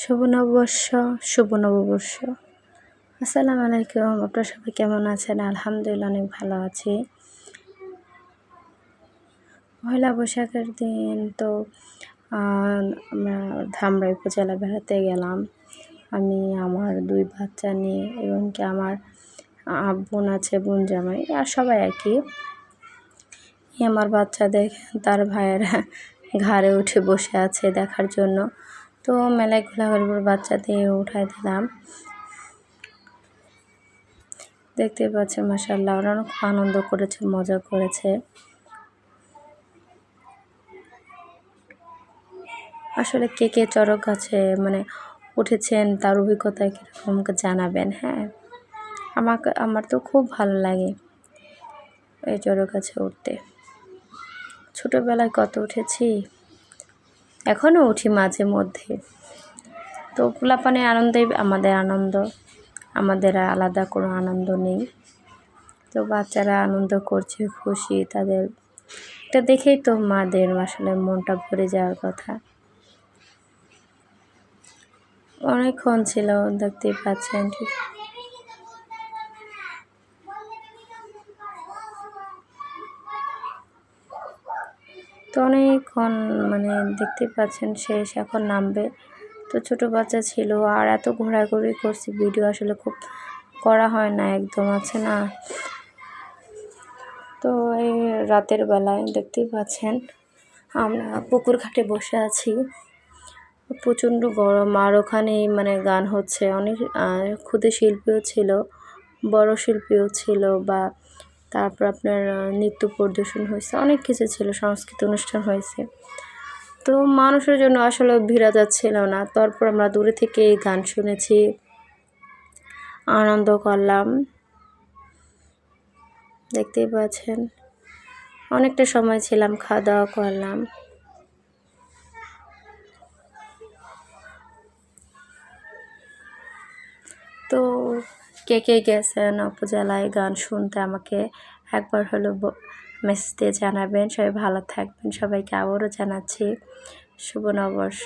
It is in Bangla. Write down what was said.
শুভ নববর্ষ শুভ নববর্ষ আসসালামু আলাইকুম, আপনারা সবাই কেমন আছেন? আলহামদুলিল্লাহ, অনেক ভালো আছি। পয়লা বৈশাখের দিন তো আমরা ধামরাই উপজেলা বেড়াতে গেলাম। আমি, আমার দুই বাচ্চা নিয়ে এবং কি আমার বোন আছে, বোন জামাই, আর সবাই আর কি আমার বাচ্চা দেখে তার ভাইয়েরা ঘাড়ে উঠে বসে আছে দেখার জন্য। তো মেলায় ঘোরাঘুরি করে বাচ্চাদের উঠাই দিলাম। দেখতে পাচ্ছে মাসাল্লাহ ওরা অনেক আনন্দ করেছে, মজা করেছে। আসলে কে কে চড়ক গাছে মানে উঠেছেন, তার অভিজ্ঞতা কীরকম জানাবেন হ্যাঁ। আমাকে, আমার তো খুব ভালো লাগে এই চড়ক গাছে উঠতে। ছোটোবেলায় কত উঠেছি? এখনও উঠি মাঝে মধ্যে। তো পোলাপানে আনন্দেই আমাদের আনন্দ। আমাদের আলাদা কোনো আনন্দ নেই। তো বাচ্চারা আনন্দ করছে, খুশি তাদের। এটা দেখেই তো মাদের আসলে মনটা ভরে যাওয়ার কথা। অনেকক্ষণ ছিল, দেখতেই পাচ্ছেন ঠিক তো অনেকক্ষণ মানে দেখতে পাচ্ছেন শেষ এখন নামবে। তো ছোট বাচ্চা ছিল আর এত ঘোরাঘুরি করছি, ভিডিও আসলে খুব করা হয় না একদম, আছে না? তো এই রাতের বেলায় দেখতেই পাচ্ছেন আমরা পুকুর ঘাটে বসে আছি। প্রচণ্ড গরম আর ওখানে মানে গান হচ্ছে। অনেক ক্ষুদে শিল্পীও ছিল, বড় শিল্পীও ছিল বা তারপর আপনার নৃত্য প্রদর্শন হয়েছে, অনেক কিছু ছিল সংস্কৃত অনুষ্ঠান হয়েছে। তো মানুষের জন্য আসলে ভিড়া যাচ্ছিল না। তারপর আমরা দূরে থেকে গান শুনেছি, আনন্দ করলাম। দেখতেই পাচ্ছেন, অনেকটা সময় ছিলাম খাওয়া দাওয়া করলাম। তো কে কে গেছেন উপজেলায় গান শুনতে আমাকে একবার হলো মেসেজ দিয়ে জানাবেন। সবাই ভালো থাকবেন। সবাইকে আবারও জানাচ্ছি। শুভ নববর্ষ।